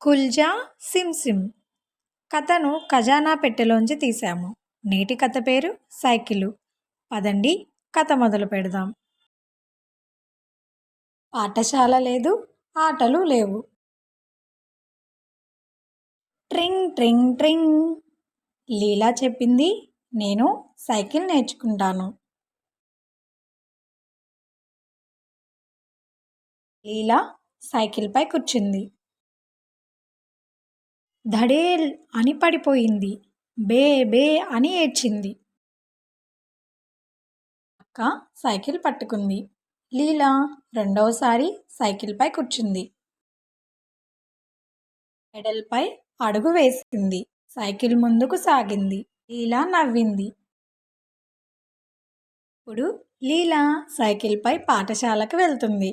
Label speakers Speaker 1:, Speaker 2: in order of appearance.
Speaker 1: కుల్జా SIM SIM. కథను ఖజానా పెట్టెలోంచి తీసాము నేటి కథ పేరు సైకిలు. పదండి కథ మొదలు పెడదాం. పాఠశాల లేదు ఆటలు లేవు. ట్రింగ్ ట్రింగ్ ట్రింగ్. లీలా చెప్పింది నేను సైకిల్ నేర్చుకుంటాను. లీలా సైకిల్పై కూర్చుంది. ధడేల్ అని పడిపోయింది. బే బే అని ఏడ్చింది. అక్క సైకిల్ పట్టుకుంది. లీలా రెండవసారి సైకిల్పై కూర్చుంది. పెడల్పై అడుగు వేసింది. సైకిల్ ముందుకు సాగింది. లీలా నవ్వింది. ఇప్పుడు లీలా సైకిల్పై పాఠశాలకు వెళ్తుంది.